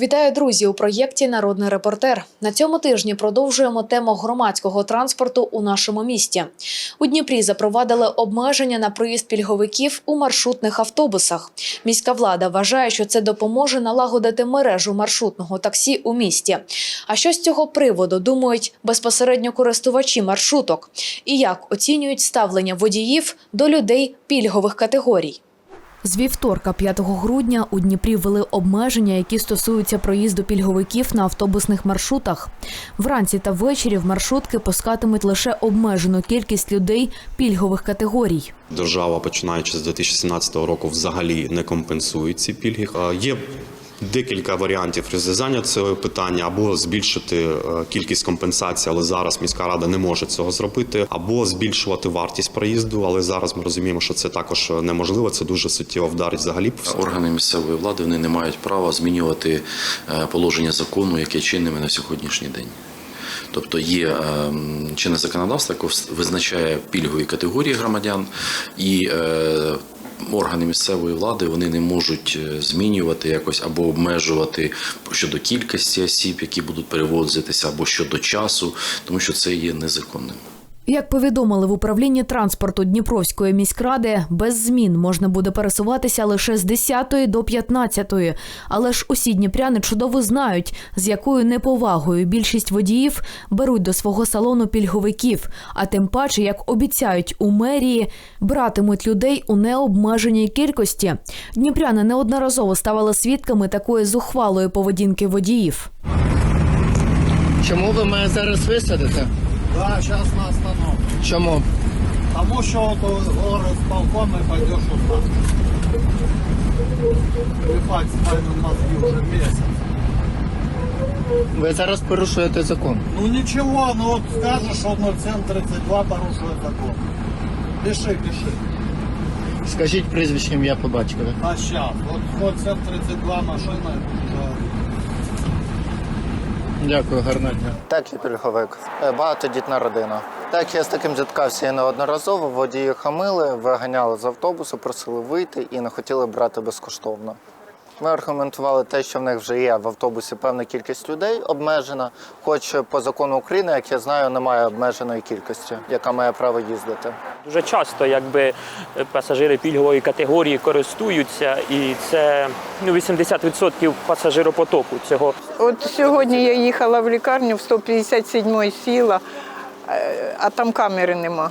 Вітаю, друзі! У проєкті Народний репортер. На цьому тижні продовжуємо тему громадського транспорту у нашому місті. У Дніпрі запровадили обмеження на проїзд пільговиків у маршрутних автобусах. Міська влада вважає, що це допоможе налагодити мережу маршрутного таксі у місті. А що з цього приводу думають безпосередньо користувачі маршруток? І як оцінюють ставлення водіїв до людей пільгових категорій? З вівторка, 5 грудня, у Дніпрі ввели обмеження, які стосуються проїзду пільговиків на автобусних маршрутах. Вранці та ввечері в маршрутки пускатимуть лише обмежену кількість людей пільгових категорій. Держава, починаючи з 2017 року, взагалі не компенсує ці пільги. Є декілька варіантів розв'язання цього питання або збільшити е, кількість компенсацій, але зараз міська рада не може цього зробити, або збільшувати вартість проїзду. Але зараз ми розуміємо, що це також неможливо. Це дуже суттєво вдарить взагалі. Органи місцевої влади вони не мають права змінювати е, положення закону, яке чинними на сьогоднішній день. Тобто є е, чинне законодавство, яке визначає пільгові категорії громадян, і е, органи місцевої влади вони не можуть е, змінювати якось або обмежувати щодо кількості осіб, які будуть перевозитися, або щодо часу, тому що це є незаконним. Як повідомили в управлінні транспорту Дніпровської міськради, без змін можна буде пересуватися лише з 10 до 15. Але ж усі дніпряни чудово знають, з якою неповагою більшість водіїв беруть до свого салону пільговиків, а тим паче, як обіцяють у мерії, братимуть людей у необмеженій кількості. Дніпряни неодноразово ставали свідками такої зухвалої поведінки водіїв. Чому ви мене зараз висадите? Да, сейчас на остановку. Чому? Тому що от город з балкона пойдешь вот так. Плевать с вами мозги уже месяц. Ви зараз порушуєте закон. Ну ничего, ну вот скажешь, что 0732 порушует закон. Пиши, пиши. Скажіть прізвище ім'я по батькові. А сейчас, вот 0732 машина, это Дякую, гарного дня. Так, я пільговик. Е, Багатодітна родина. Так, я з таким зіткався і неодноразово. Водії хамили, виганяли з автобусу, просили вийти і не хотіли брати безкоштовно. Ми аргументували те, що в них вже є в автобусі певна кількість людей обмежена, хоч по закону України, як я знаю, немає обмеженої кількості, яка має право їздити. Дуже часто якби пасажири пільгової категорії користуються, і це ну, 80% пасажиропотоку цього. От сьогодні я їхала в лікарню в 157 сіла, е, а там камери нема.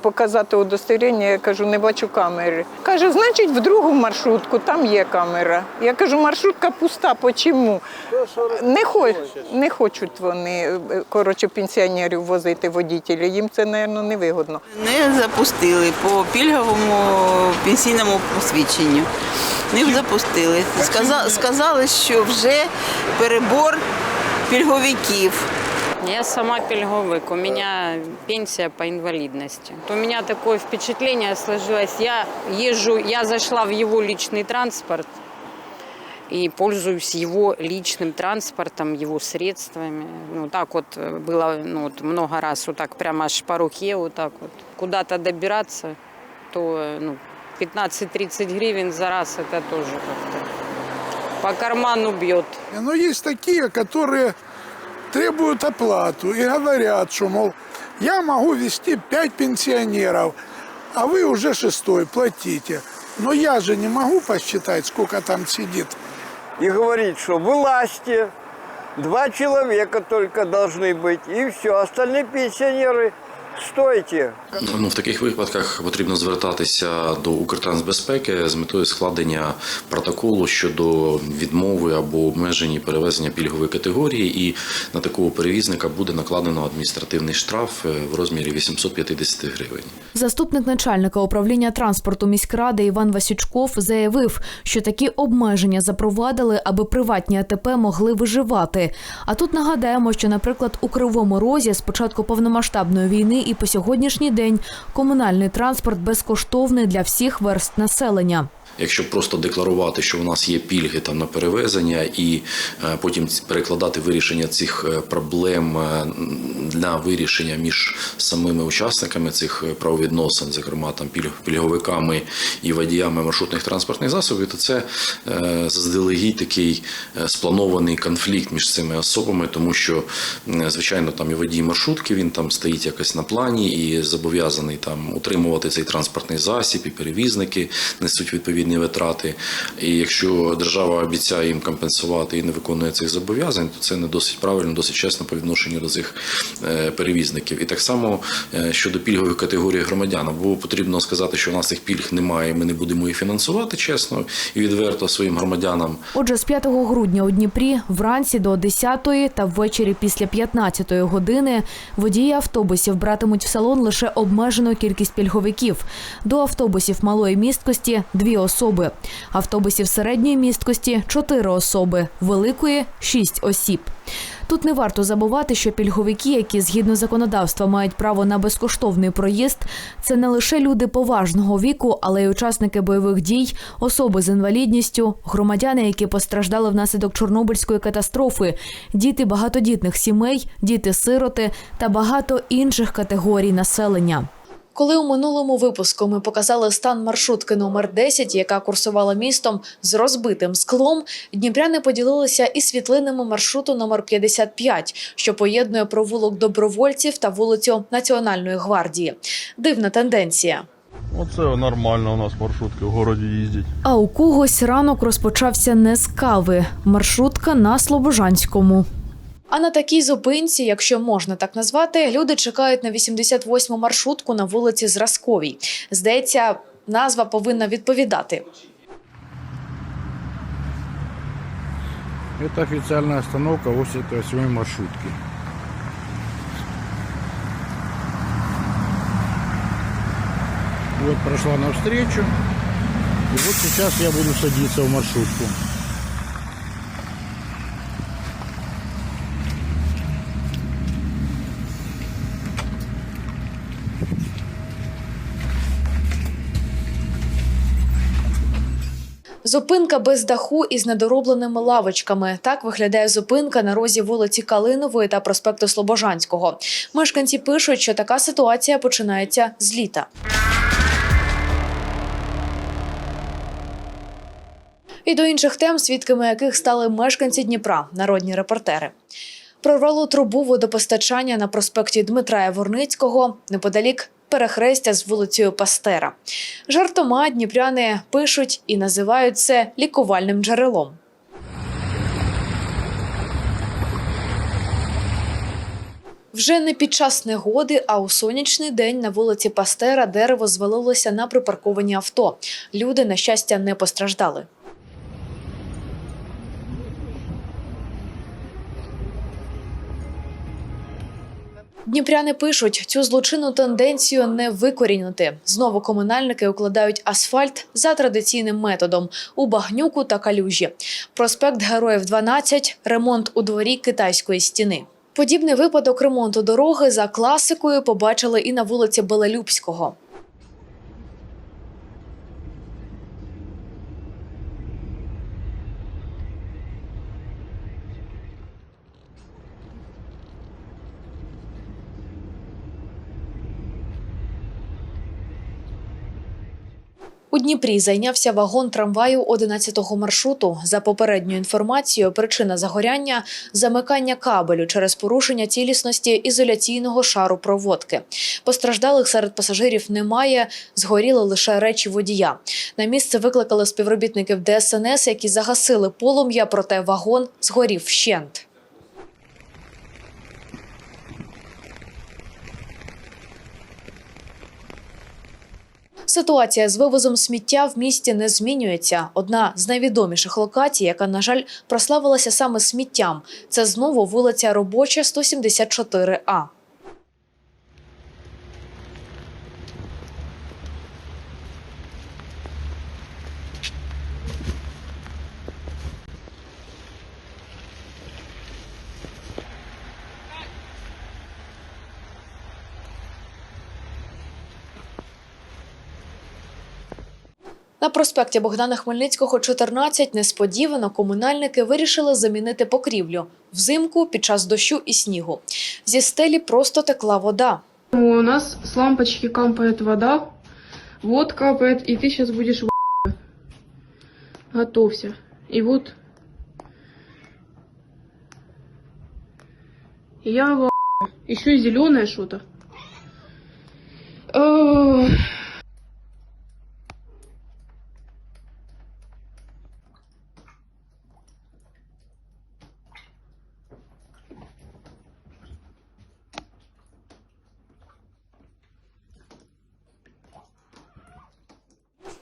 Показати удостовірення, я кажу, не бачу камери. Каже, значить, в другу маршрутку там є камера. Я кажу, маршрутка пуста, почому? Не, хоч, не хочуть вони, е, коротше, пенсіонерів возити водітелі. Їм це, мабуть, невигодно. Не запустили по пільговому пенсійному посвідченню. Не запустили. Сказали, що вже перебор пільговиків. Я сама пільговик, у меня пенсия по инвалидности. У меня такое впечатление сложилось, я езжу, я зашла в его личный транспорт и пользуюсь его личным транспортом, его средствами. Ну, так вот э, было ну, вот много раз, вот так прямо аж по руке, вот так вот. Куда-то добираться, то ну, 15-30 гривен за раз, это тоже как-то по карману бьет. Но есть такие, которые требуют оплату и говорят, что, мол, я могу вести пять пенсионеров, а вы уже шестой, платите. Но я же не могу посчитать, сколько там сидит. и говорит, что вылазьте, два человека только должны быть, и все, остальные пенсионеры стойте. Ну, в таких випадках потрібно звертатися до Укртрансбезпеки з метою складення протоколу щодо відмови або обмеження перевезення пільгової категорії, і на такого перевізника буде накладено адміністративний штраф е, в розмірі 850 гривень. Заступник начальника управління транспорту міськради Іван Васючков заявив, що такі обмеження запровадили, аби приватні АТП могли виживати. А тут нагадаємо, що, наприклад, у Кривому Розі з початку повномасштабної війни і по сьогоднішній день комунальний транспорт безкоштовний для всіх верст населення. Якщо просто декларувати, що у нас є пільги там на перевезення, і е, потім перекладати вирішення цих е, проблем е, для вирішення між самими учасниками цих правовідносин, зокрема там пільг- пільговиками і водіями маршрутних транспортних засобів, то це заздалегідь такий спланований конфлікт між цими особами, тому що звичайно там і водій маршрутки він там стоїть якось на плані і зобов'язаний там утримувати цей транспортний засіб, і перевізники несуть відповідні витрати. І якщо держава обіцяє їм компенсувати і не виконує цих зобов'язань, то це не досить правильно, досить чесно по відношенню до цих е, перевізників. І так само е, щодо пільгових категорій громадян, або потрібно сказати, що у нас цих пільг немає, ми не будемо їх фінансувати чесно і відверто своїм громадянам. Отже, з 5 грудня у Дніпрі вранці до 10 та ввечері після 15 години водії автобусів братимуть в салон лише обмежену кількість пільговиків. До автобусів малої місткості дві особи, автобусів середньої місткості чотири особи, великої шість осіб. Тут не варто забувати, що пільговики, які згідно законодавства мають право на безкоштовний проїзд, це не лише люди поважного віку, але й учасники бойових дій, особи з інвалідністю, громадяни, які постраждали внаслідок Чорнобильської катастрофи, діти багатодітних сімей, діти-сироти та багато інших категорій населення. Коли у минулому випуску ми показали стан маршрутки номер 10, яка курсувала містом з розбитим склом, дніпряни поділилися і світлинами маршруту номер 55, що поєднує провулок добровольців та вулицю Національної гвардії. Дивна тенденція. Оце нормально у нас маршрутки в городі їздять. А у когось ранок розпочався не з кави. Маршрутка на Слобожанському. А на такій зупинці, якщо можна так назвати, люди чекають на 88-му маршрутку на вулиці Зразковій. Здається, назва повинна відповідати. Это официальная остановка 88 маршрутки. Вот прошла навстречу. И вот сейчас я буду садиться в маршрутку. Зупинка без даху із недоробленими лавочками. Так виглядає зупинка на розі вулиці Калинової та проспекту Слобожанського. Мешканці пишуть, що така ситуація починається з літа. І до інших тем, свідками яких стали мешканці Дніпра, народні репортери. Прорвало трубу водопостачання на проспекті Дмитра Яворницького неподалік перехрестя з вулицею Пастера. Жартома дніпряни пишуть і називають це лікувальним джерелом. Вже не під час негоди, а у сонячний день на вулиці Пастера дерево звалилося на припарковані авто. Люди, на щастя, не постраждали. Дніпряни пишуть, цю злочинну тенденцію не викорінити. Знову комунальники укладають асфальт за традиційним методом у багнюку та калюжі. Проспект Героїв 12, ремонт у дворі китайської стіни. Подібний випадок ремонту дороги за класикою побачили і на вулиці Белелюбського. У Дніпрі зайнявся вагон трамваю 11-го маршруту. За попередньою інформацією, причина загоряння замикання кабелю через порушення цілісності ізоляційного шару проводки. Постраждалих серед пасажирів немає, згоріли лише речі водія. На місце викликали співробітників ДСНС, які загасили полум'я, проте вагон згорів вщент. Ситуація з вивозом сміття в місті не змінюється. Одна з найвідоміших локацій, яка, на жаль, прославилася саме сміттям, це знову вулиця Робоча, 174А. На проспекті Богдана Хмельницького, 14, несподівано комунальники вирішили замінити покрівлю взимку під час дощу і снігу. Зі стелі просто текла вода. У нас с лампочки капает вода, вот капает, и ты сейчас будешь в Готовься. И вот я в Еще зеленое что-то.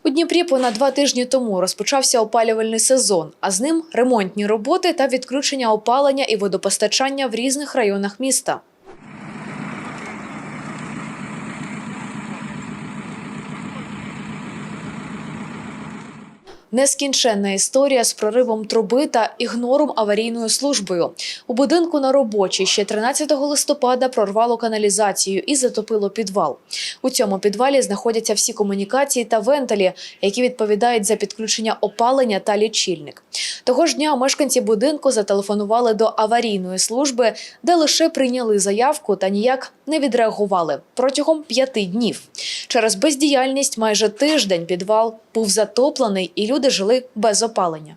У Дніпрі понад два тижні тому розпочався опалювальний сезон, а з ним ремонтні роботи та відключення опалення і водопостачання в різних районах міста. Нескінченна історія з проривом труби та ігнором аварійною службою. У будинку на робочій ще 13 листопада прорвало каналізацію і затопило підвал. У цьому підвалі знаходяться всі комунікації та вентилі, які відповідають за підключення опалення та лічильник. Того ж дня мешканці будинку зателефонували до аварійної служби, де лише прийняли заявку та ніяк не відреагували протягом п'яти днів. Через бездіяльність майже тиждень підвал був затоплений, і люди жили без опалення.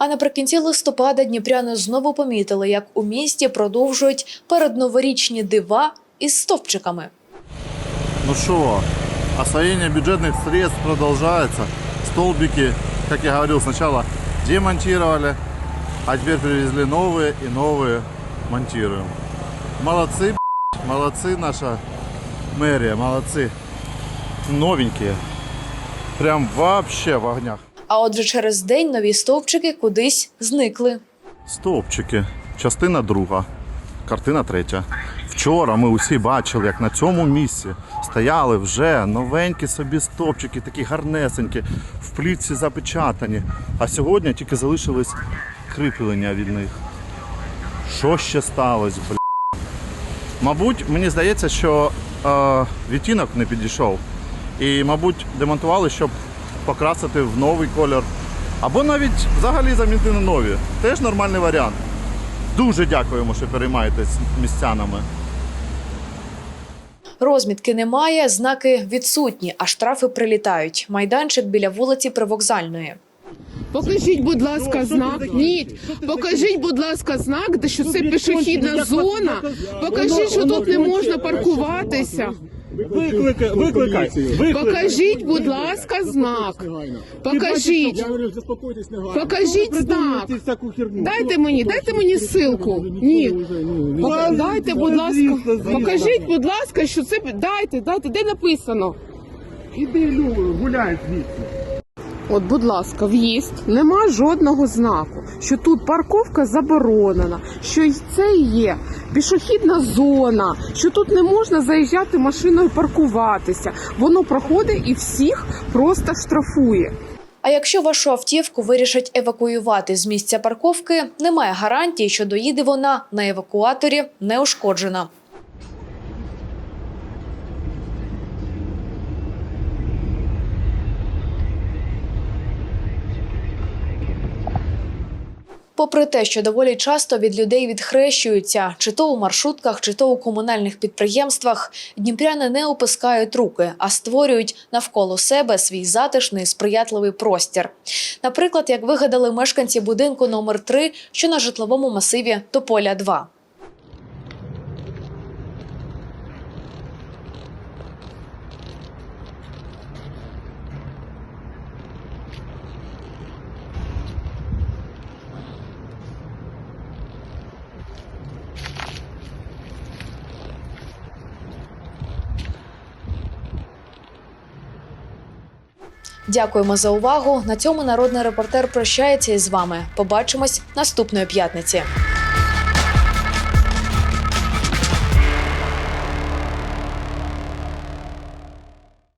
А наприкінці листопада дніпряни знову помітили, як у місті продовжують передноворічні дива із стовпчиками. Ну что, освоение бюджетных средств продолжается. Столбики, как я говорил, сначала демонтировали, а теперь привезли новые и новые монтируем. Молодцы, б***ь, молодцы наша мэрия, молодцы. Новенькие. Прям вообще в огнях. А отже, через день нові стовпчики кудись зникли. Стовпчики. Частина друга. Картина третя. Вчора ми усі бачили, як на цьому місці стояли вже новенькі собі стовпчики, такі гарнесенькі, в плівці запечатані. А сьогодні тільки залишились кріплення від них. Що ще сталося, бля? Мабуть, мені здається, що е, відтінок не підійшов. І, мабуть, демонтували, щоб покрасити в новий колір. Або навіть взагалі замінити на нові. Теж нормальний варіант. Дуже дякуємо, що переймаєтесь містянами. Розмітки немає, знаки відсутні, а штрафи прилітають. Майданчик біля вулиці Привокзальної. Покажіть, будь ласка, знак. Ні, покажіть, будь ласка, знак, де що це пішохідна зона. Покажіть, що тут не можна паркуватися. Викликай, викликай. Покажіть, будь ласка, знак. Покажіть. Покажіть знак. Дайте мені, дайте мені ссылку. Ні. Пока- Дайте, будь ласка. Покажіть, будь ласка, що це. Дайте, дайте, де написано. Іди, гуляй звідси. От, будь ласка, в'їзд, нема жодного знаку, що тут парковка заборонена, що й це є пішохідна зона, що тут не можна заїжджати машиною паркуватися. Воно проходить і всіх просто штрафує. А якщо вашу автівку вирішать евакуювати з місця парковки, немає гарантії, що доїде вона на евакуаторі неушкоджена. Попри те, що доволі часто від людей відхрещуються, чи то у маршрутках, чи то у комунальних підприємствах, дніпряни не опускають руки, а створюють навколо себе свій затишний сприятливий простір. Наприклад, як вигадали мешканці будинку номер 3 що на житловому масиві Тополя 2 Дякуємо за увагу. На цьому народний репортер прощається із вами. Побачимось наступної п'ятниці.